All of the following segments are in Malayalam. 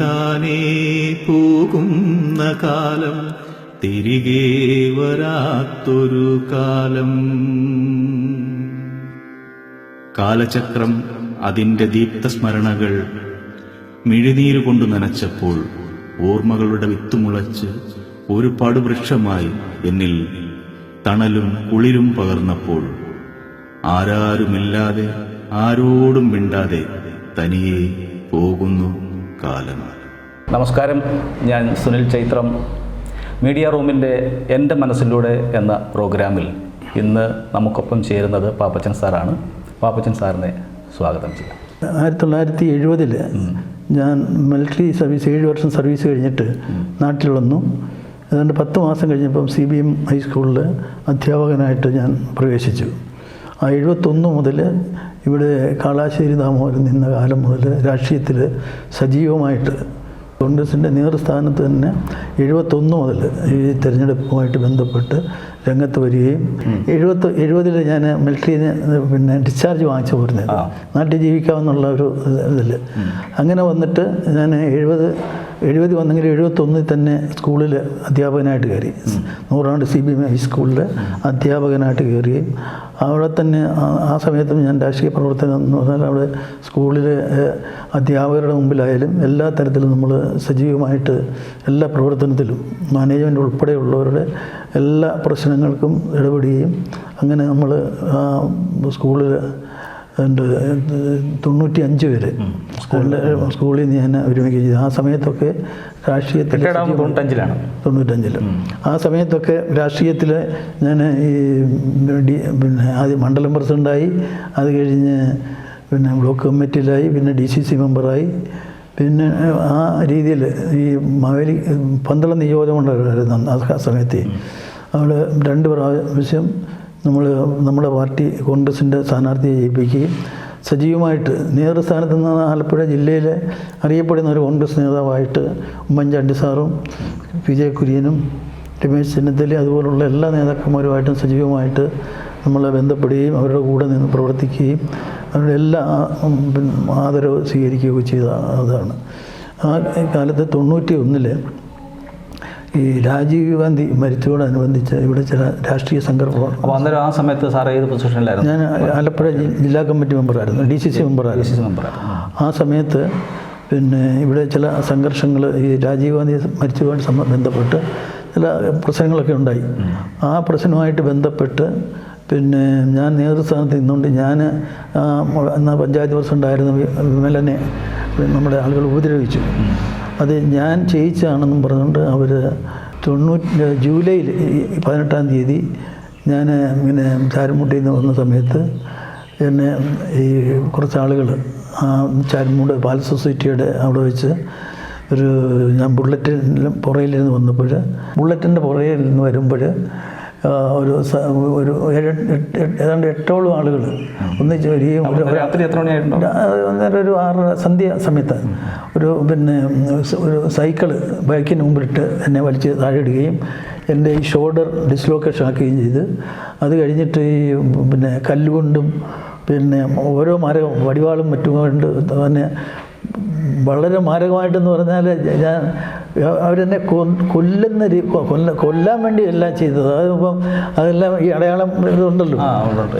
താനേ പോകുന്ന കാലം തിരികെ വരാത്തൊരു കാലം. കാലചക്രം അതിന്റെ ദീപ്തസ്മരണകൾ മിഴിനീര് കൊണ്ട് നനച്ചപ്പോൾ ഓർമ്മകളുടെ വിത്തുമുളച്ച് ഒരു പടുവൃക്ഷമായി എന്നിൽ തണലും കുളിരും പകർന്നപ്പോൾ ആരാരുമില്ലാതെ ആരോടും മിണ്ടാതെ തനിയെ പോകുന്നു. കാലം. നമസ്കാരം. ഞാൻ സുനിൽ ചൈത്രം. മീഡിയ റൂമിന്റെ എന്റെ മനസ്സിലൂടെ എന്ന പ്രോഗ്രാമിൽ ഇന്ന് നമുക്കൊപ്പം ചേരുന്നത് പാപ്പച്ചൻ സാറാണ്. പാപ്പച്ചൻ സാറിനെ സ്വാഗതം ചെയ്യാം. ആയിരത്തി തൊള്ളായിരത്തി എഴുപതിൽ ഞാൻ മിലിറ്ററി സർവീസ് ഏഴ് വർഷം സർവീസ് കഴിഞ്ഞിട്ട് നാട്ടിൽ വന്നു. ഏതാണ്ട് പത്ത് മാസം കഴിഞ്ഞപ്പം സി ബി എം ഹൈസ്കൂളിൽ അധ്യാപകനായിട്ട് ഞാൻ പ്രവേശിച്ചു. ആ എഴുപത്തൊന്ന് മുതൽ ഇവിടെ കാളാശ്ശേരി ദാമോദരൻ നിന്ന കാലം മുതൽ രാഷ്ട്രീയത്തിൽ സജീവമായിട്ട് കോൺഗ്രസിന്റെ നേതൃസ്ഥാനത്ത് തന്നെ എഴുപത്തൊന്ന് മുതൽ ഈ തിരഞ്ഞെടുപ്പുമായിട്ട് ബന്ധപ്പെട്ട് രംഗത്ത് വരികയും എഴുപത്തി എഴുപതിൽ ഞാൻ മിലിറ്ററിന് പിന്നെ ഡിസ്ചാർജ് വാങ്ങിച്ചു പോരുന്നത്. നാട്ടിൽ ജീവിക്കാമെന്നുള്ള ഒരു ഇതിൽ അങ്ങനെ വന്നിട്ട് ഞാൻ എഴുപത് എഴുപത് വന്നെങ്കിൽ എഴുപത്തൊന്നിൽ തന്നെ സ്കൂളിൽ അധ്യാപകനായിട്ട് കയറി. നൂറാണ്ട് സി ബി എം ഹൈസ്കൂളിൽ അധ്യാപകനായിട്ട് കയറുകയും അവിടെ തന്നെ ആ- സമയത്തും ഞാൻ രാഷ്ട്രീയ പ്രവർത്തനം എന്ന് പറഞ്ഞാൽ അവിടെ സ്കൂളിൽ അധ്യാപകരുടെ മുമ്പിലായാലും എല്ലാ തരത്തിലും നമ്മൾ സജീവമായിട്ട് എല്ലാ പ്രവർത്തനത്തിലും മാനേജ്മെന്റ് ഉൾപ്പെടെയുള്ളവരുടെ എല്ലാ പ്രശ്നങ്ങൾക്കും ഇടപെടുകയും അങ്ങനെ നമ്മൾ സ്കൂളിൽ തൊണ്ണൂറ്റി അഞ്ച് വരെ സ്കൂളിൽ സ്കൂളിൽ നിന്ന് ഞാൻ ഒരുമിക്കുക ചെയ്തു. ആ സമയത്തൊക്കെ രാഷ്ട്രീയത്തിൽ തൊണ്ണൂറ്റഞ്ചിലാണ്? തൊണ്ണൂറ്റഞ്ചിൽ ആ സമയത്തൊക്കെ രാഷ്ട്രീയത്തിൽ ഞാൻ ഈ ഡി പിന്നെ ആദ്യം മണ്ഡലം പ്രസിഡന്റായി അത് കഴിഞ്ഞ് പിന്നെ ബ്ലോക്ക് കമ്മിറ്റിയിലായി പിന്നെ ഡി സി സി മെമ്പറായി. പിന്നെ ആ രീതിയിൽ ഈ മാവേലി പന്തളം നിയോജകമുണ്ടായിരുന്നു ആ സമയത്ത്. അവിടെ രണ്ട് പ്രാവശ്യം നമ്മൾ നമ്മുടെ പാർട്ടി കോൺഗ്രസിന്റെ സ്ഥാനാർത്ഥിയെ ജയിപ്പിക്കുകയും സജീവമായിട്ട് നേതൃസ്ഥാനത്ത് നിന്ന് ആലപ്പുഴ ജില്ലയിലെ അറിയപ്പെടുന്ന ഒരു കോൺഗ്രസ് നേതാവായിട്ട് ഉമ്മൻചാണ്ടി സാറും ജെ കുര്യനും രമേശ് ചെന്നിത്തല അതുപോലുള്ള എല്ലാ നേതാക്കന്മാരുമായിട്ടും സജീവമായിട്ട് നമ്മൾ ബന്ധപ്പെടുകയും അവരുടെ കൂടെ നിന്ന് പ്രവർത്തിക്കുകയും അവരുടെ എല്ലാ ആദരവ് സ്വീകരിക്കുകയൊക്കെ ചെയ്ത അതാണ്. ആ കാലത്ത് തൊണ്ണൂറ്റി ഒന്നിൽ ഈ രാജീവ് ഗാന്ധി മരിച്ചതോടനുബന്ധിച്ച് ഇവിടെ ചില രാഷ്ട്രീയ സംഘർഷം അപ്പോൾ അന്നേരം ആ സമയത്ത് സാർ ഏത് പൊസിഷനിലായിരുന്നു? ഞാൻ ആലപ്പുഴ ജില്ലാ കമ്മിറ്റി മെമ്പറായിരുന്നു ഡി സി സി മെമ്പറായിരുന്നു. സി മെമ്പറായിരുന്നു. ആ സമയത്ത് പിന്നെ ഇവിടെ ചില സംഘർഷങ്ങൾ ഈ രാജീവ് ഗാന്ധി മരിച്ചതുമായി ബന്ധപ്പെട്ട് ചില പ്രശ്നങ്ങളൊക്കെ ഉണ്ടായി. ആ പ്രശ്നവുമായിട്ട് ബന്ധപ്പെട്ട് പിന്നെ ഞാൻ നേതൃസ്ഥാനത്ത് നിന്നുകൊണ്ട് ഞാൻ ആ പഞ്ചായത്ത് പ്രസിഡന്റായിരുന്ന ഉണ്ടായിരുന്ന വിമലനെ നമ്മുടെ ആളുകൾ ഉപദ്രവിച്ചു. അത് ഞാൻ ചെയ്യിച്ചാണെന്നും പറഞ്ഞുകൊണ്ട് അവർ തൊണ്ണൂറ്റി ജൂലൈയിൽ പതിനെട്ടാം തീയതി ഞാൻ ഇങ്ങനെ ചാരുമുട്ടിയിൽ നിന്ന് വന്ന സമയത്ത് എന്നെ ഈ കുറച്ച് ആളുകൾ ആ ചാരുമൂട് പാൽ സൊസൈറ്റിയുടെ അവിടെ വെച്ച് ഒരു ഞാൻ ബുള്ളറ്റിന്റെ പുറയിലിരുന്ന് വന്നപ്പോൾ ബുള്ളറ്റിന്റെ പുറയിൽ നിന്ന് വരുമ്പോൾ ഒരു ഒരു ഏതാണ്ട് എട്ടോളം ആളുകൾ ഒന്നിച്ച് വരികയും രാത്രി എത്ര അന്നേരം ഒരു ആറ് സന്ധ്യ സമയത്ത് ഒരു പിന്നെ ഒരു സൈക്കിൾ ബൈക്കിന് മുമ്പിലിട്ട് എന്നെ വലിച്ച് താഴെ ഇടുകയും എന്റെ ഈ ഷോൾഡർ ഡിസ്ലോക്കേഷൻ ആക്കുകയും ചെയ്ത് അത് കഴിഞ്ഞിട്ട് ഈ പിന്നെ കല്ലുകൊണ്ടും പിന്നെ ഓരോ മരവും വടിവാളും മറ്റും കൊണ്ട് തന്നെ വളരെ മാരകമായിട്ടെന്ന് പറഞ്ഞാൽ ഞാൻ അവരെന്നെ കൊ കൊല്ലുന്ന കൊല്ല കൊല്ലാൻ വേണ്ടി എല്ലാം ചെയ്തത്. അതിപ്പം അതെല്ലാം ഈ അടയാളം ഇതുണ്ടല്ലോ. ആ ഉണ്ട്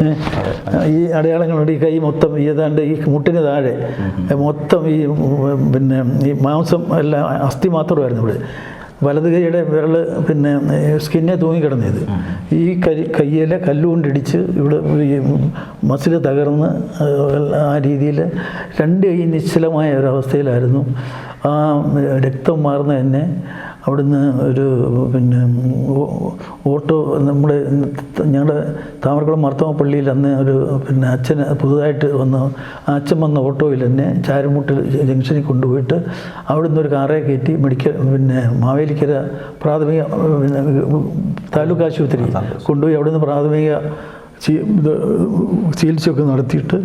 ഈ അടയാളങ്ങളുണ്ട്. ഈ കൈ മൊത്തം ഈ ഏതാണ്ട് ഈ മുട്ടിന് താഴെ മൊത്തം ഈ പിന്നെ ഈ മാംസം എല്ലാം അസ്ഥി മാത്രമായിരുന്നു ഇവിടെ. വലത് കൈയുടെ വിരൽ പിന്നെ സ്കിന്നെ തൂങ്ങിക്കിടന്നത്. ഈ കൈ കയ്യിലെ കല്ലുകൊണ്ടിടിച്ച് ഇവിടെ ഈ മസിൽ തകർന്ന് ആ രീതിയിൽ രണ്ട് കൈ നിശ്ചലമായ ഒരവസ്ഥയിലായിരുന്നു. ആ രക്തം മാറുന്ന തന്നെ അവിടുന്ന് ഒരു പിന്നെ ഓട്ടോ നമ്മുടെ ഞങ്ങളുടെ താമരക്കുളം മർത്തമ പള്ളിയിൽ അന്ന് ഒരു പിന്നെ അച്ഛൻ പുതുതായിട്ട് വന്ന അച്ഛൻ വന്ന ഓട്ടോയിൽ തന്നെ ചാരുമുട്ടിൽ ജംഗ്ഷനിൽ കൊണ്ടുപോയിട്ട് അവിടുന്ന് ഒരു കാറേ കയറ്റി മെഡിക്കൽ പിന്നെ മാവേലിക്കര പ്രാഥമിക പിന്നെ താലൂക്ക് ആശുപത്രി കൊണ്ടുപോയി അവിടുന്ന് പ്രാഥമിക ചികിത്സയൊക്കെ നടത്തിയിട്ട്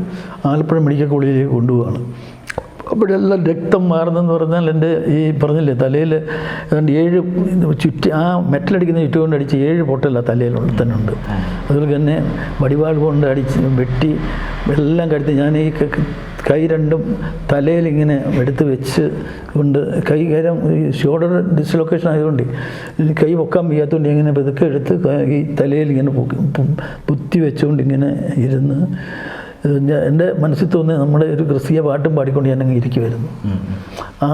ആലപ്പുഴ മെഡിക്കൽ കോളേജിലേക്ക് കൊണ്ടുപോവാണ്. അപ്പോഴെല്ലാം രക്തം മാറുന്നതെന്ന് പറഞ്ഞാൽ എന്റെ ഈ പറഞ്ഞില്ലേ തലയിൽ ഏതാണ്ട് ഏഴ് ചുറ്റി ആ മെറ്റലടിക്കുന്ന ചുറ്റുകൊണ്ട് അടിച്ച് ഏഴ് പൊട്ടല്ല തലയിലുള്ള തന്നെ ഉണ്ട്. അതുപോലെ തന്നെ വടിവാൾ കൊണ്ട് അടിച്ച് വെട്ടി എല്ലാം കടുത്ത് ഞാൻ ഈ കൈ രണ്ടും തലയിൽ ഇങ്ങനെ എടുത്ത് വെച്ച് കൊണ്ട് കൈ കരം ഷോൾഡർ ഡിസ്ലൊക്കേഷൻ ആയതുകൊണ്ട് കൈ പൊക്കാൻ വയ്യാത്തതുകൊണ്ട് ഇങ്ങനെ പതുക്കെ എടുത്ത് ഈ തലയിൽ ഇങ്ങനെ പൊക്കി പുത്തി വെച്ചുകൊണ്ട് ഇങ്ങനെ ഇരുന്ന് എന്റെ മനസ്സിൽ തോന്നി നമ്മുടെ ഒരു ക്രിസ്തീയ പാട്ടും പാടിക്കൊണ്ട് ഞാൻ അങ്ങ് ഇരിക്കുമായിരുന്നു ആ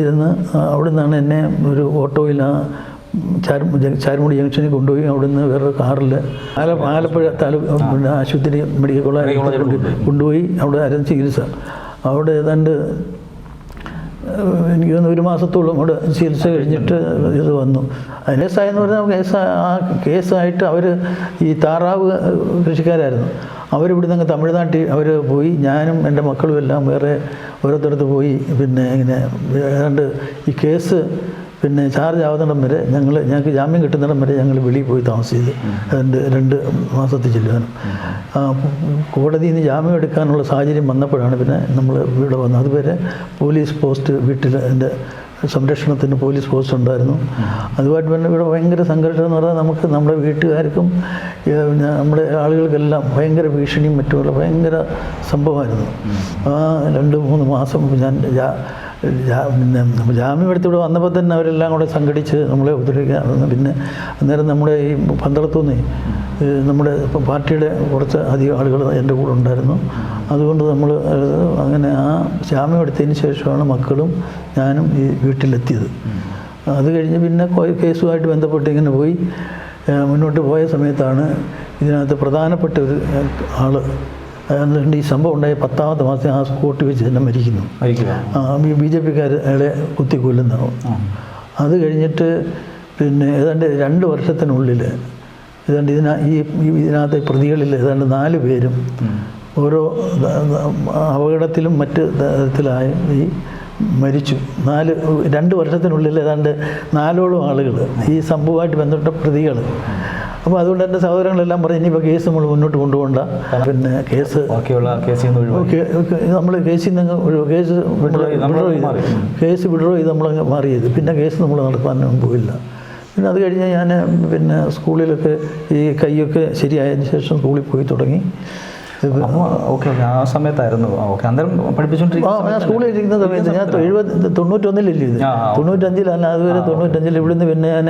ഇരുന്ന് അവിടെ നിന്നാണ് എന്നെ ഒരു ഓട്ടോയിൽ ആ ചാരും ചാരമുടി ജംഗ്ഷനിൽ കൊണ്ടുപോയി അവിടുന്ന് വേറൊരു കാറിൽ ആല ആലപ്പുഴ താലൂക്ക് പിന്നെ ആശുപത്രി മെഡിക്കൽ കോളേജ് കൊണ്ടുപോയി. അവിടെ ആയിരുന്നു ചികിത്സ. അവിടെ ഏതാണ്ട് എനിക്ക് തോന്നുന്നു ഒരു മാസത്തോളം അവിടെ ചികിത്സ കഴിഞ്ഞിട്ട് ഇത് വന്നു. കേസായെന്ന് പറഞ്ഞാൽ കേസ് ആ കേസായിട്ട് അവർ ഈ താറാവ് കൃഷിക്കാരായിരുന്നു. അവരിവിടുന്ന് അങ്ങ് തമിഴ്നാട്ടിൽ അവർ പോയി ഞാനും എന്റെ മക്കളും എല്ലാം വേറെ ഓരോരുത്തരത്ത് പോയി പിന്നെ ഇങ്ങനെ ഏതാണ്ട് ഈ കേസ് പിന്നെ ചാർജ് ആവുന്നിടം വരെ ഞങ്ങൾ ഞങ്ങൾക്ക് ജാമ്യം കിട്ടുന്നിടം വരെ ഞങ്ങൾ വെളിയിൽ പോയി താമസിച്ചത് രണ്ട് രണ്ട് മാസത്തിൽ ചെല്ലുവാനും. കോടതിയിൽ നിന്ന് ജാമ്യം എടുക്കാനുള്ള സാഹചര്യം വന്നപ്പോഴാണ് പിന്നെ നമ്മൾ ഇവിടെ വന്നത്. അതുവരെ പോലീസ് പോസ്റ്റ് വീട്ടിൽ എന്റെ സംരക്ഷണത്തിന് പോലീസ് പോസ്റ്റ് ഉണ്ടായിരുന്നു. അതുമായിട്ട് പിന്നെ ഇവിടെ ഭയങ്കര സംഘർഷം എന്ന് പറഞ്ഞാൽ നമുക്ക് നമ്മുടെ വീട്ടുകാർക്കും നമ്മുടെ ആളുകൾക്കെല്ലാം ഭയങ്കര ഭീഷണിയും മറ്റുമുള്ള ഭയങ്കര സംഭവമായിരുന്നു. ആ രണ്ട് മൂന്ന് മാസം ഞാൻ ജാമ്യം എടുത്ത് ഇവിടെ വന്നപ്പോൾ തന്നെ അവരെല്ലാം കൂടെ സംഘടിച്ച് നമ്മളെ ഉപദ്രവിക്കാൻ പിന്നെ അന്നേരം നമ്മുടെ ഈ പന്തളത്തുനിന്ന് നമ്മുടെ പാർട്ടിയുടെ കുറച്ച് അധികം ആളുകൾ എന്റെ കൂടെ ഉണ്ടായിരുന്നു. അതുകൊണ്ട് നമ്മൾ അങ്ങനെ ആ ജാമ്യം എടുത്തതിന് ശേഷമാണ് മക്കളും ഞാനും ഈ വീട്ടിലെത്തിയത്. അത് കഴിഞ്ഞ് പിന്നെ കേസുമായിട്ട് ബന്ധപ്പെട്ട് ഇങ്ങനെ പോയി. മുന്നോട്ട് പോയ സമയത്താണ് ഇതിനകത്ത് പ്രധാനപ്പെട്ട ഒരു ആൾ അതുകൊണ്ട് ഈ സംഭവം ഉണ്ടായ പത്താമത്തെ മാസം ആ സ്കോട്ട് വെച്ച് തന്നെ മരിക്കുന്നു. ബി ജെ പിക്കാർ അയാളെ കുത്തി കൊല്ലുന്നതാവും അത് കഴിഞ്ഞിട്ട് പിന്നെ ഏതാണ്ട് രണ്ട് വർഷത്തിനുള്ളിൽ ഏതാണ്ട് ഇതിന ഈ ഇതിനകത്തെ പ്രതികളിൽ ഏതാണ്ട് നാല് പേരും ഓരോ അപകടത്തിലും മറ്റ് തരത്തിലായി ഈ മരിച്ചു. നാല് രണ്ട് വർഷത്തിനുള്ളിൽ ഏതാണ്ട് നാലോളം ആളുകൾ ഈ സംഭവമായിട്ട് ബന്ധപ്പെട്ട പ്രതികൾ അപ്പോൾ അതുകൊണ്ട് എന്റെ സഹോദരങ്ങളെല്ലാം പറഞ്ഞു ഇനിയിപ്പോൾ കേസ് നമ്മൾ മുന്നോട്ട് കൊണ്ടുപോകണ്ട. പിന്നെ കേസ് ബാക്കിയുള്ള കേസിൽ നിന്ന് നമ്മൾ കേസിൽ നിന്ന് ഒരു കേസ് വിഡ്രോ ചെയ്ത് നമ്മൾ വിഡ്രോ ചെയ്ത് കേസ് വിഡ്രോ ചെയ്ത് നമ്മളങ്ങ് മാറിയത് പിന്നെ കേസ് നമ്മൾ നടത്താനൊന്നും പോയില്ല. പിന്നെ അത് കഴിഞ്ഞ് ഞാൻ പിന്നെ സ്കൂളിലൊക്കെ ഈ കൈയൊക്കെ ശരിയായതിന് ശേഷം സ്കൂളിൽ പോയി തുടങ്ങി. ഓക്കെ ആ സമയത്തായിരുന്നു. ഓക്കെ അന്നേരം ആ ഞാൻ സ്കൂളിൽ ഇരിക്കുന്ന സമയത്ത് ഞാൻ എഴുപത് തൊണ്ണൂറ്റൊന്നിലല്ലേ ഇത്. തൊണ്ണൂറ്റഞ്ചിലല്ല അതുവരെ തൊണ്ണൂറ്റഞ്ചിൽ ഇവിടുന്ന് പിന്നെ ഞാൻ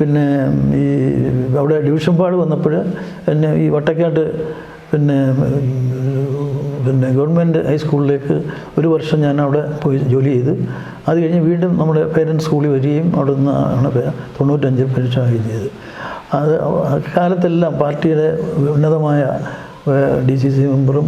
പിന്നെ ഈ അവിടെ ഡിവിഷൻ പാട് വന്നപ്പോൾ എന്നെ ഈ വട്ടക്കാട്ട് പിന്നെ പിന്നെ ഗവൺമെന്റ് ഹൈസ്കൂളിലേക്ക് ഒരു വർഷം ഞാൻ അവിടെ പോയി ജോലി ചെയ്ത്. അത് കഴിഞ്ഞ് വീണ്ടും നമ്മുടെ പേരൻസ് സ്കൂളിൽ വരികയും അവിടെ നിന്നാണ് തൊണ്ണൂറ്റഞ്ചിൽ പരീക്ഷ ചെയ്ത് അത് അക്കാലത്തെല്ലാം പാർട്ടിയുടെ ഉന്നതമായ ഡി സി സി മെമ്പറും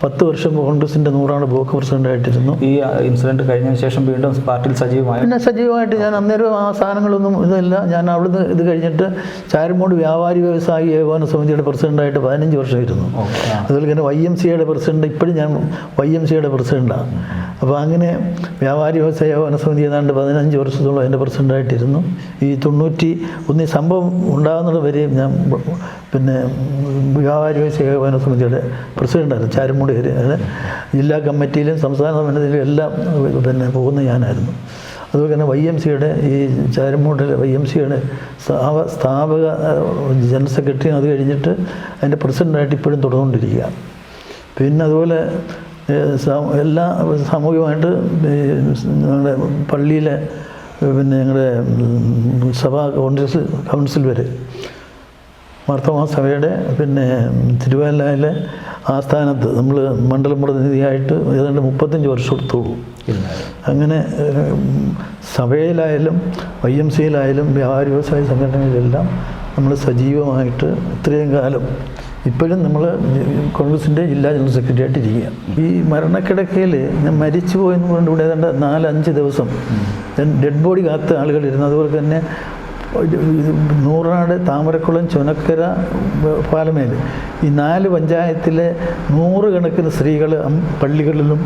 പത്ത് വർഷം കോൺഗ്രസിന്റെ നൂറാണ് ബ്ലോക്ക് പ്രസിഡന്റായിട്ടിരുന്നു ഈ ഇൻസിഡന്റ് കഴിഞ്ഞ ശേഷം വീണ്ടും പാർട്ടിയിൽ സജീവമായി? പിന്നെ സജീവമായിട്ട് ഞാൻ അന്നേരം ആ സാധനങ്ങളൊന്നും ഇതല്ല. ഞാൻ അവിടുന്ന് ഇത് കഴിഞ്ഞിട്ട് ചാരുമോട് വ്യാപാരി വ്യവസായി ഏകോപന സമിതിയുടെ പ്രസിഡന്റായിട്ട് പതിനഞ്ച് വർഷം ഇരുന്നു ഓക്കെ ആ. അതുപോലെ തന്നെ വൈ എം സിയുടെ പ്രസിഡന്റ് ഇപ്പോഴും ഞാൻ വൈ എം സിയുടെ പ്രസിഡന്റാണ് അപ്പോൾ അങ്ങനെ വ്യാപാരി വ്യവസായ ഏകോപന സമിതി ഏതാണ്ട് പതിനഞ്ച് വർഷത്തോളം എന്റെ പ്രസിഡന്റായിട്ടിരുന്നു ഈ തൊണ്ണൂറ്റി ഒന്ന് സംഭവം ഉണ്ടാകുന്നത് വരെയും ഞാൻ പിന്നെ വ്യാപാരി ഏകോപന സമിതിയുടെ പ്രസിഡന്റായിരുന്നു ചാരുമൂട് അതിന് ജില്ലാ കമ്മിറ്റിയിലും സംസ്ഥാന സമിതിയിലും എല്ലാം പിന്നെ പോകുന്ന ഞാനായിരുന്നു. അതുപോലെ തന്നെ വൈ എം സിയുടെ ഈ ചാരമൂടിലെ വൈ എം സിയുടെ സ്ഥാപ സ്ഥാപക ജനറൽ സെക്രട്ടറി അത് കഴിഞ്ഞിട്ട് അതിന്റെ പ്രസിഡന്റായിട്ട് ഇപ്പോഴും തുടർന്നുകൊണ്ടിരിക്കുക. പിന്നെ അതുപോലെ എല്ലാ സാമൂഹികമായിട്ട് ഞങ്ങളുടെ പള്ളിയിലെ പിന്നെ ഞങ്ങളുടെ സഭാ കോൺഗ്രസ് കൗൺസിൽ വരെ മാർത്തോമാ സഭയുടെ പിന്നെ തിരുവല്ലയിലെ ആസ്ഥാനത്ത് നമ്മൾ മണ്ഡലം പ്രതിനിധിയായിട്ട് ഏതാണ്ട് മുപ്പത്തഞ്ച് വർഷം എടുത്തോളൂ. അങ്ങനെ സഭയിലായാലും വൈ എം സിയിലായാലും വ്യാപാര വ്യവസായ സംഘടനകളിലെല്ലാം നമ്മൾ സജീവമായിട്ട് ഇത്രയും കാലം ഇപ്പോഴും നമ്മൾ കോൺഗ്രസിന്റെ ജില്ലാ ജനറൽ സെക്രട്ടറി ആയിട്ട് ഇരിക്കുക. ഈ മരണക്കിടക്കയിൽ ഞാൻ മരിച്ചു പോയെന്ന് പറഞ്ഞിട്ട് ഇവിടെ ഏതാണ്ട് നാലഞ്ച് ദിവസം ഡെഡ് ബോഡി കാത്ത ആളുകളിരുന്നു അതുപോലെ തന്നെ നൂറാട് താമരക്കുളം ചുനക്കര പാലമേൽ ഈ നാല് പഞ്ചായത്തിലെ നൂറുകണക്കിന് സ്ത്രീകൾ പള്ളികളിലും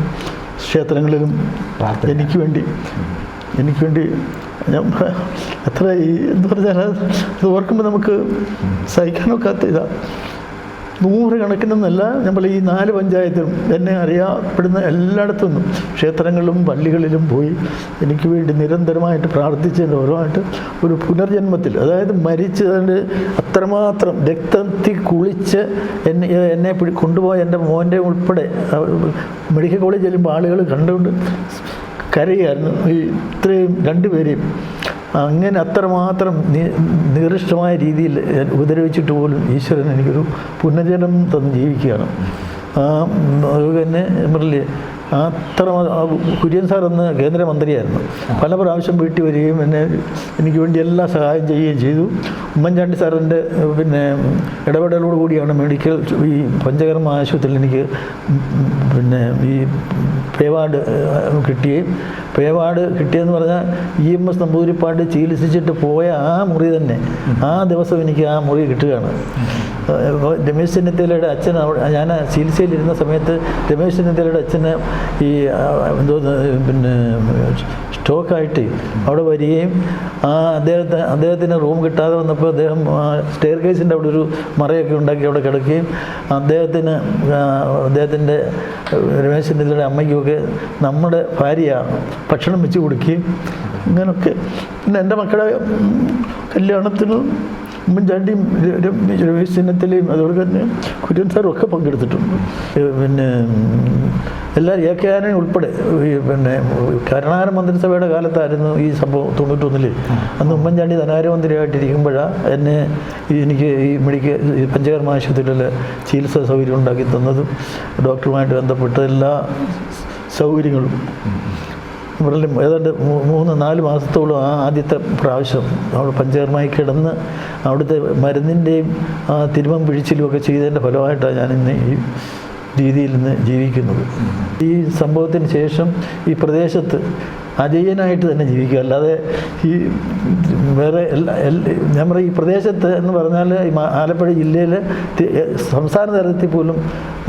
ക്ഷേത്രങ്ങളിലും. എനിക്ക് വേണ്ടി എനിക്ക് വേണ്ടി ഞാൻ എത്ര ഈ എന്ന് പറഞ്ഞാൽ അത് ഓർക്കുമ്പോൾ നമുക്ക് സഹിക്കാനൊക്കാത്ത ഇതാ നൂറുകണക്കിനെന്നല്ല നമ്മൾ ഈ നാല് പഞ്ചായത്തിലും എന്നെ അറിയപ്പെടുന്ന എല്ലായിടത്തു നിന്നും. ക്ഷേത്രങ്ങളിലും പള്ളികളിലും പോയി എനിക്ക് വേണ്ടി നിരന്തരമായിട്ട് പ്രാർത്ഥിച്ചതിന്റെ ഓരോമായിട്ട് ഒരു പുനർജന്മത്തിൽ അതായത് മരിച്ചതുകൊണ്ട് അത്രമാത്രം രക്തത്തിൽ കുളിച്ച് എന്നെ എന്നെ കൊണ്ടുപോയ എന്റെ മോന്റെ ഉൾപ്പെടെ മെഡിക്കൽ കോളേജ് ചെല്ലുമ്പോൾ ആളുകൾ കണ്ടുകൊണ്ട് കരയായിരുന്നു. ഈ ഇത്രയും രണ്ടുപേരെയും അങ്ങനെ അത്രമാത്രം നികൃഷ്ടമായ രീതിയിൽ ഉപദ്രവിച്ചിട്ട് പോലും ഈശ്വരൻ എനിക്കൊരു പുനർജനം തന്ന് ജീവിക്കുകയാണ്. ആ അതുപോലെ തന്നെ പറഞ്ഞില്ലേ അത്ര കുര്യൻ സാർ അന്ന് കേന്ദ്രമന്ത്രിയായിരുന്നു. പല പ്രാവശ്യം വീട്ടിൽ വരികയും എന്നെ എനിക്ക് വേണ്ടി എല്ലാ സഹായം ചെയ്യുകയും ചെയ്തു. ഉമ്മൻചാണ്ടി സാറിന്റെ പിന്നെ ഇടപെടലോട് കൂടിയാണ് മെഡിക്കൽ ഈ പഞ്ചകർമ്മ ആശുപത്രിയിൽ എനിക്ക് പിന്നെ ഈ പേവാർഡ് കിട്ടുകയും പേവാർഡ് കിട്ടിയെന്ന് പറഞ്ഞാൽ ഇ എം എസ് നമ്പൂതിരിപ്പാട് ചികിത്സിച്ചിട്ട് പോയ ആ മുറി തന്നെ. ആ ദിവസം എനിക്ക് ആ മുറി കിട്ടുകയാണ്. രമേശ് ചെന്നിത്തലയുടെ അച്ഛൻ ഞാൻ ചികിത്സയിലിരുന്ന സമയത്ത് രമേശ് ചെന്നിത്തലയുടെ അച്ഛന് ഈ എന്തോ പിന്നെ സ്റ്റോക്കായിട്ട് അവിടെ വരികയും ആ അദ്ദേഹത്തെ അദ്ദേഹത്തിന് റൂം കിട്ടാതെ വന്നപ്പോൾ അദ്ദേഹം സ്റ്റെയർ കേസിന്റെ അവിടെ ഒരു മറയൊക്കെ ഉണ്ടാക്കി അവിടെ കിടക്കുകയും അദ്ദേഹത്തിന് അദ്ദേഹത്തിന്റെ രമേശ് ചെന്നിത്തലയുടെ അമ്മയ്ക്കുമൊക്കെ നമ്മുടെ ഭാര്യ ഭക്ഷണം വെച്ച് കൊടുക്കുകയും ഇങ്ങനൊക്കെ. പിന്നെ എന്റെ മക്കളെ കല്യാണത്തിന് ഉമ്മൻചാണ്ടിയും രമേശ് ചിഹ്നത്തിലെയും അതുപോലെ തന്നെ കുര്യൻ സാറും ഒക്കെ പങ്കെടുത്തിട്ടുണ്ട്. പിന്നെ എല്ലാ എ കെ ആനയും ഉൾപ്പെടെ ഈ പിന്നെ കരുണാകരൻ മന്ത്രിസഭയുടെ കാലത്തായിരുന്നു ഈ സംഭവം തൊണ്ണൂറ്റൊന്നിൽ അന്ന് ഉമ്മൻചാണ്ടി ധനകാര്യമന്ത്രിയായിട്ടിരിക്കുമ്പോഴാണ് എന്നെ എനിക്ക് ഈ മെഡിക്കൽ പഞ്ചകർമ്മ ആശുപത്രിയിൽ ചികിത്സാ സൗകര്യം ഉണ്ടാക്കി തന്നതും ഡോക്ടറുമായിട്ട് ബന്ധപ്പെട്ട എല്ലാ സൗകര്യങ്ങളും. ഇവിടെ ഏതാണ്ട് മൂന്ന് നാല് മാസത്തോളം ആ ആദ്യത്തെ പ്രാവശ്യം അവിടെ പഞ്ചകർമായി കിടന്ന് അവിടുത്തെ മരുന്നിന്റെയും ആ തിരുമം പിഴിച്ചിലും ഒക്കെ ചെയ്തതിന്റെ ഫലമായിട്ടാണ് ഞാൻ ഇന്ന് ഈ രീതിയിൽ നിന്ന് ജീവിക്കുന്നത്. ഈ സംഭവത്തിന് ശേഷം ഈ പ്രദേശത്ത് അജയ്യനായിട്ട് തന്നെ ജീവിക്കുക. അല്ലാതെ ഈ വേറെ ഞാൻ പറയും ഈ പ്രദേശത്ത് എന്ന് പറഞ്ഞാൽ ഈ ആലപ്പുഴ ജില്ലയിൽ സംസ്ഥാന തലത്തിൽ പോലും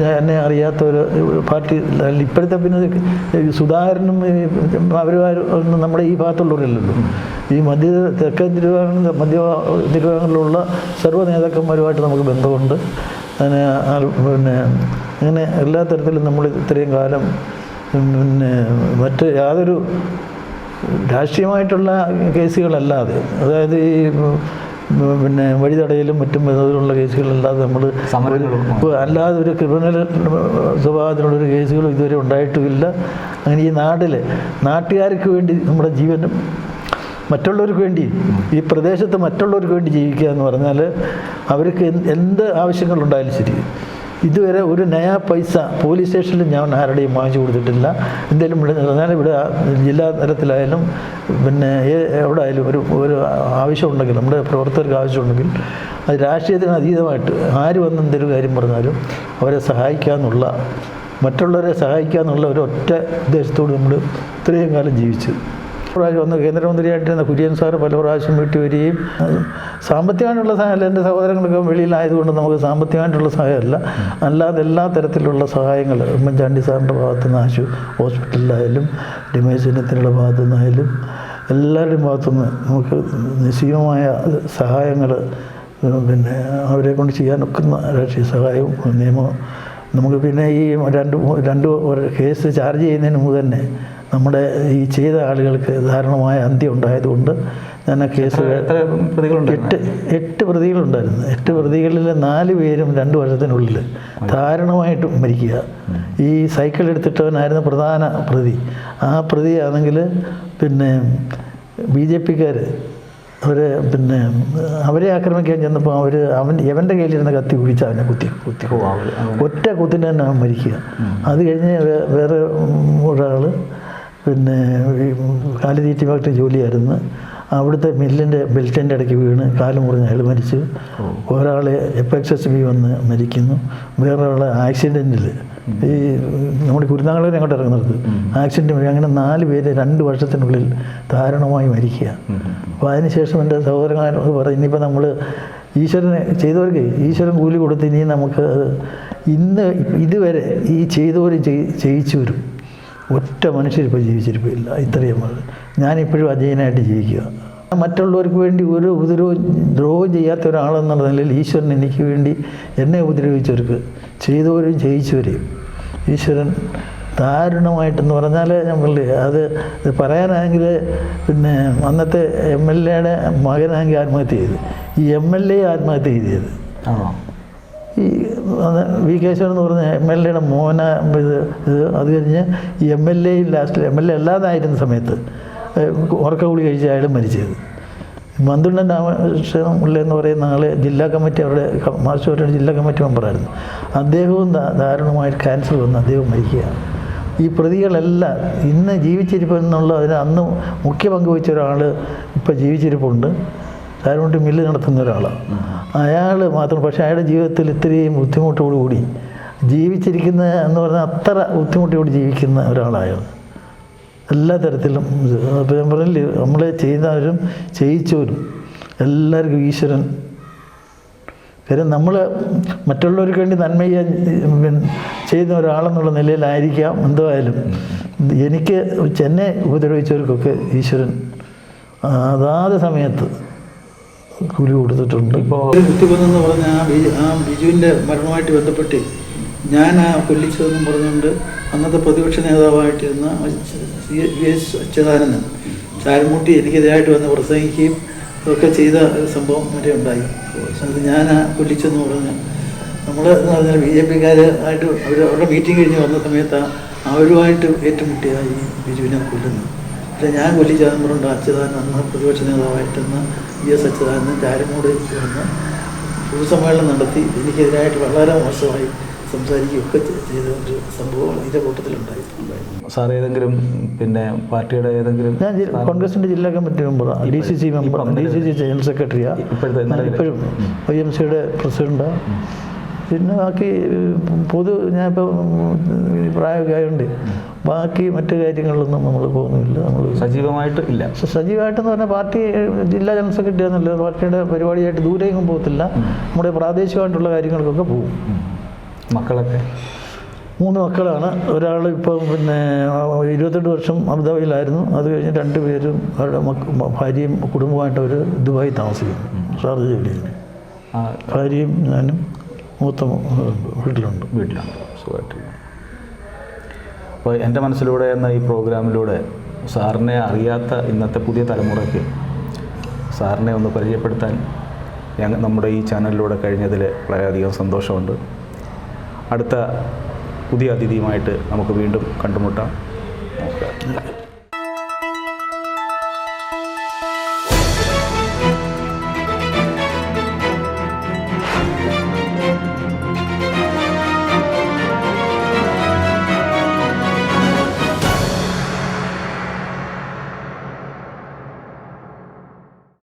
ഞാൻ എന്നെ അറിയാത്ത ഒരു പാർട്ടി ഇപ്പോഴത്തെ പിന്നെ സുധാകരനും ഈ അവരുമാരും ഒന്നും നമ്മുടെ ഈ ഭാഗത്തുള്ളവരല്ലല്ലോ. ഈ മധ്യ തെക്കൻ തിരുവിതാംകൂർ മധ്യ തിരുവാങ്ങളിലുള്ള സർവ നേതാക്കന്മാരുമായിട്ട് നമുക്ക് ബന്ധമുണ്ട്. അങ്ങനെ പിന്നെ അങ്ങനെ എല്ലാ തരത്തിലും നമ്മൾ ഇത്രയും കാലം പിന്നെ മറ്റ് യാതൊരു രാഷ്ട്രീയമായിട്ടുള്ള കേസുകളല്ലാതെ അതായത് ഈ പിന്നെ വഴിതടയലും മറ്റും അതിലുള്ള കേസുകളല്ലാതെ നമ്മൾ അല്ലാതെ ഒരു ക്രിമിനൽ സ്വഭാവത്തിലുള്ളൊരു കേസുകളും ഇതുവരെ ഉണ്ടായിട്ടുമില്ല അങ്ങനെ ഈ നാട്ടിൽ നാട്ടുകാർക്ക് വേണ്ടി നമ്മുടെ ജീവനും മറ്റുള്ളവർക്ക് വേണ്ടി ഈ പ്രദേശത്ത് മറ്റുള്ളവർക്ക് വേണ്ടി ജീവിക്കുക എന്ന് പറഞ്ഞാൽ അവർക്ക് എന്ത് എന്ത് ആവശ്യങ്ങളുണ്ടായാലും ശരി. ഇതുവരെ ഒരു നയാ പൈസ പോലീസ് സ്റ്റേഷനിൽ ഞാൻ ആരുടെയും വാങ്ങിച്ചു കൊടുത്തിട്ടില്ല. എന്തെങ്കിലും പറഞ്ഞാൽ ഇവിടെ ജില്ലാ തലത്തിലായാലും പിന്നെ എവിടെ ആയാലും ഒരു ഒരു ആവശ്യമുണ്ടെങ്കിൽ നമ്മുടെ പ്രവർത്തകർക്ക് ആവശ്യമുണ്ടെങ്കിൽ അത് രാഷ്ട്രീയത്തിന് അതീതമായിട്ട് ആര് വന്ന് എന്തൊരു കാര്യം പറഞ്ഞാലും അവരെ സഹായിക്കാമെന്നുള്ള മറ്റുള്ളവരെ സഹായിക്കാമെന്നുള്ള ഒരു ഒറ്റ ഉദ്ദേശത്തോട് നമ്മൾ ഇത്രയും കാലം ജീവിച്ചു. പ്രാവശ്യം വന്ന് കേന്ദ്രമന്ത്രിയായിട്ടിരുന്ന കുര്യൻ സാർ പല പ്രാവശ്യം വീട്ടിൽ വരികയും സാമ്പത്തികമായിട്ടുള്ള സഹായമല്ല. എന്റെ സഹോദരങ്ങളൊക്കെ വെളിയിലായതുകൊണ്ട് നമുക്ക് സാമ്പത്തികമായിട്ടുള്ള സഹായമല്ല. അല്ലാതെ എല്ലാ തരത്തിലുള്ള സഹായങ്ങൾ ഉമ്മൻചാണ്ടി സാറിന്റെ ഭാഗത്തു നിന്ന് ആശു ഹോസ്പിറ്റലിലായാലും രമേശ് ഭാഗത്തു നിന്നായാലും എല്ലാവരുടെയും ഭാഗത്തുനിന്ന് നമുക്ക് നിശ്ചയമായ സഹായങ്ങൾ പിന്നെ അവരെ കൊണ്ട് ചെയ്യാനൊക്കുന്ന രാഷ്ട്രീയ സഹായവും നിയമം നമുക്ക് പിന്നെ ഈ രണ്ട് രണ്ട് കേസ് ചാർജ് ചെയ്യുന്നതിന് മുമ്പ് തന്നെ നമ്മുടെ ഈ ചെയ്ത ആളുകൾക്ക് ധാരണമായ അന്ത്യം ഉണ്ടായതുകൊണ്ട് ഞാൻ ആ കേസ് എട്ട് എട്ട് പ്രതികളുണ്ടായിരുന്നു. എട്ട് പ്രതികളിൽ നാല് പേരും രണ്ട് വർഷത്തിനുള്ളിൽ ദാരുണമായിട്ട് മരിക്കുക. ഈ സൈക്കിൾ എടുത്തിട്ടവനായിരുന്നു പ്രധാന പ്രതി. ആ പ്രതിയാണെങ്കിൽ പിന്നെ ബി ജെ പിക്കാർ അവർ പിന്നെ അവരെ ആക്രമിക്കാൻ ചെന്നപ്പോൾ അവർ അവൻ എവന്റെ കയ്യിലിരുന്ന കത്തി കുഴിച്ച് അവനെ കുത്തി കുത്തി പോവാ ഒറ്റ കുത്തിന് തന്നെ അവൻ മരിക്കുക. അത് കഴിഞ്ഞ് വേറെ ഒരാൾ പിന്നെ കാലിതീറ്റി ഫാക്ടറി ജോലിയായിരുന്നു. അവിടുത്തെ മില്ലിന്റെ ബെൽറ്റിന്റെ ഇടയ്ക്ക് വീണ് കാൽ മുറിഞ്ഞ് അയാൾ മരിച്ചു. ഒരാൾ എപ്പെക്സസ് ബി വന്ന് മരിക്കുന്നു. വേറൊരാൾ ആക്സിഡന്റിൽ ഈ നമ്മുടെ കുരുന്നാങ്ങളെ അങ്ങോട്ട് ഇറങ്ങുന്നത്. ആക്സിഡന്റ് വഴി അങ്ങനെ നാല് പേര് രണ്ട് വർഷത്തിനുള്ളിൽ ദാരുണമായി മരിക്കുക. അപ്പോൾ അതിനുശേഷം എന്റെ സഹോദരങ്ങളോട് പറയും ഇനിയിപ്പോൾ നമ്മൾ ഈശ്വരനെ ചെയ്തവർക്ക് ഈശ്വരൻ കൂലി കൊടുത്ത് ഇനി നമുക്ക് ഇന്ന് ഇതുവരെ ഈ ചെയ്തവരും ചെയ്- ചെയ്യിച്ചവരും ഒറ്റ മനുഷ്യരിപ്പോൾ ജീവിച്ചിരിപ്പില്ല. ഇത്രയും ഞാനിപ്പോഴും അജയനായിട്ട് ജീവിക്കുക. മറ്റുള്ളവർക്ക് വേണ്ടി ഒരു ഉപദ്രവം ദ്രോഹം ചെയ്യാത്ത ഒരാളെന്നുള്ള നിലയിൽ ഈശ്വരൻ എനിക്ക് വേണ്ടി എന്നെ ഉപദ്രവിച്ചവർക്ക് ചെയ്തവരും ജയിച്ചവരെയും. ഈശ്വരൻ ദാരുണമായിട്ടെന്ന് പറഞ്ഞാൽ പറഞ്ഞില്ലേ അത് പറയാനാണെങ്കിൽ പിന്നെ അന്നത്തെ എം എൽ എയുടെ മകനാണെങ്കിൽ ആത്മഹത്യ ചെയ്ത്. ഈ എം എൽ എ ആത്മഹത്യ ചെയ്തത്. ആണോ? ഈ വി കേശവൻ എന്ന് പറഞ്ഞ എം എൽ എയുടെ മോന ഇത് ഇത് അത് കഴിഞ്ഞ് എം എൽ എ ലാസ്റ്റിൽ എം എൽ എ അല്ലാതായിരുന്ന സമയത്ത് ഉറക്ക ഗുളി കഴിച്ച അയാൾ മരിച്ചത്. മന്തുണ്ണൻ രാമകൃഷ്ണൻ പിള്ള എന്ന് പറയുന്ന ആൾ ജില്ലാ കമ്മിറ്റി അവരുടെ മാസ്റ്ററുടെ ജില്ലാ കമ്മിറ്റി മെമ്പറായിരുന്നു. അദ്ദേഹവും ദാരുണമായി ക്യാൻസർ വന്ന് അദ്ദേഹം മരിക്കുകയാണ്. ഈ പ്രതികളെല്ലാം ഇന്ന് ജീവിച്ചിരിപ്പെന്നുള്ള അതിന് അന്ന് മുഖ്യ പങ്ക് വഹിച്ച ഒരാൾ ഇപ്പോൾ ജീവിച്ചിരിപ്പുണ്ട്. താരമുട്ടി മില്ല് നടത്തുന്ന ഒരാളാണ് അയാൾ മാത്രം പക്ഷേ അയാളുടെ ജീവിതത്തിൽ ഇത്രയും ബുദ്ധിമുട്ടോടുകൂടി ജീവിച്ചിരിക്കുന്ന എന്ന് പറഞ്ഞാൽ അത്ര ബുദ്ധിമുട്ടോട് ജീവിക്കുന്ന ഒരാളായിരുന്നു. എല്ലാ തരത്തിലും അപ്പോൾ ഞാൻ പറഞ്ഞില്ലേ നമ്മളെ ചെയ്യുന്നവരും ചെയ്യിച്ചവരും എല്ലാവർക്കും ഈശ്വരൻ. കാര്യം നമ്മൾ മറ്റുള്ളവർക്ക് വേണ്ടി നന്മ ചെയ്യാൻ ചെയ്യുന്ന ഒരാളെന്നുള്ള നിലയിലായിരിക്കാം എന്തോ ആയാലും. എനിക്ക് എന്നെ ഉപദ്രവിച്ചവർക്കൊക്കെ ഈശ്വരൻ. അതാത് സമയത്ത് കൂലി കൊടുത്തിട്ടുണ്ട്. ഇപ്പോൾ കുത്തിക്കൊന്നെന്ന് പറഞ്ഞ ആ ബിജു ആ ബിജുവിന്റെ മരണവുമായിട്ട് ബന്ധപ്പെട്ട് ഞാൻ ആ കൊല്ലിച്ചതെന്നും പറഞ്ഞുകൊണ്ട് അന്നത്തെ പ്രതിപക്ഷ നേതാവായിട്ടിരുന്ന സി എസ് അച്യുതാനന്ദൻ ചാരമൂട്ടി എനിക്കെതിരായിട്ട് വന്ന് പ്രസംഗിക്കുകയും ഒക്കെ ചെയ്ത സംഭവം വരെ ഉണ്ടായി. അത് ഞാൻ ആ കൊല്ലിച്ചെന്ന് പറഞ്ഞ് നമ്മൾ എന്ന് പറഞ്ഞാൽ ബി ജെ പിക്കാരായിട്ട് അവർ അവരുടെ മീറ്റിംഗ് കഴിഞ്ഞ് വന്ന സമയത്ത് അവരുമായിട്ട് ഏറ്റുമുട്ടിയ ഈ ബിജുവിനെ കൊല്ലുന്നത്. പക്ഷേ ഞാൻ കൊല്ലി ചിദംബരം അച്യുതാനന്ദൻ അന്ന് പ്രതിപക്ഷ നേതാവായിട്ടെന്ന് വി എസ് അച്യുതാനന്ദൻ ചാരമൂട് വന്ന് പൊതുസമ്മേളനം നടത്തി എനിക്കെതിരായിട്ട് വളരെ മോശമായി സംസാരിക്കുകയൊക്കെ ചെയ്ത ഒരു സംഭവമാണ്. ഇതിന്റെ കൂട്ടത്തിലുണ്ടായി. സാർ ഏതെങ്കിലും പിന്നെ പാർട്ടിയുടെ ഏതെങ്കിലും ഞാൻ കോൺഗ്രസിന്റെ ജില്ലാ കമ്മിറ്റി മെമ്പറാണ് ഡി സി സി മെമ്പറാണ് ഡി സി സി ജനറൽ സെക്രട്ടറിയാണ് ഇപ്പോഴത്തെ ഇപ്പോഴും ഐ എം സിയുടെ പ്രസിഡന്റാണ് പിന്നെ ബാക്കി പൊതു പ്രായമൊക്കെ ആയതുകൊണ്ട് ബാക്കി മറ്റു കാര്യങ്ങളിലൊന്നും നമ്മൾ പോകുന്നില്ല നമ്മൾ സജീവമായിട്ട് ഇല്ല. സജീവമായിട്ടെന്ന് പറഞ്ഞാൽ പാർട്ടി ജില്ലാ ജനറൽ സെക്രട്ടറി എന്നല്ല പാർട്ടിയുടെ പരിപാടിയായിട്ട് ദൂരെയൊന്നും പോകത്തില്ല. നമ്മുടെ പ്രാദേശികമായിട്ടുള്ള കാര്യങ്ങൾക്കൊക്കെ പോകും. മക്കളൊക്കെ? മൂന്ന് മക്കളാണ്. ഒരാൾ ഇപ്പം പിന്നെ ഇരുപത്തെട്ട് വർഷം അബുദാബിയിലായിരുന്നു. അത് കഴിഞ്ഞ് രണ്ട് പേരും അവരുടെ മക്ക- ഭാര്യയും കുടുംബമായിട്ട് അവർ ദുബായി താമസിക്കുന്നു. ഷാർജ ജോലിയിൽ ഭാര്യയും ഞാനും. മൂത്ത വീട്ടിലുണ്ട്. വീട്ടിലുണ്ട്. വീട്ടിലാണ് സുഖമായിട്ട് അപ്പോൾ എന്റെ മനസ്സിലൂടെ എന്ന ഈ പ്രോഗ്രാമിലൂടെ സാറിനെ അറിയാത്ത ഇന്നത്തെ പുതിയ തലമുറയ്ക്ക് സാറിനെ ഒന്ന് പരിചയപ്പെടുത്താൻ ഞങ്ങൾ നമ്മുടെ ഈ ചാനലിലൂടെ കഴിഞ്ഞതിൽ വളരെയധികം സന്തോഷമുണ്ട്. അടുത്ത പുതിയ അതിഥിയുമായിട്ട് നമുക്ക് വീണ്ടും കണ്ടുമുട്ടാം. നമസ്കാരം.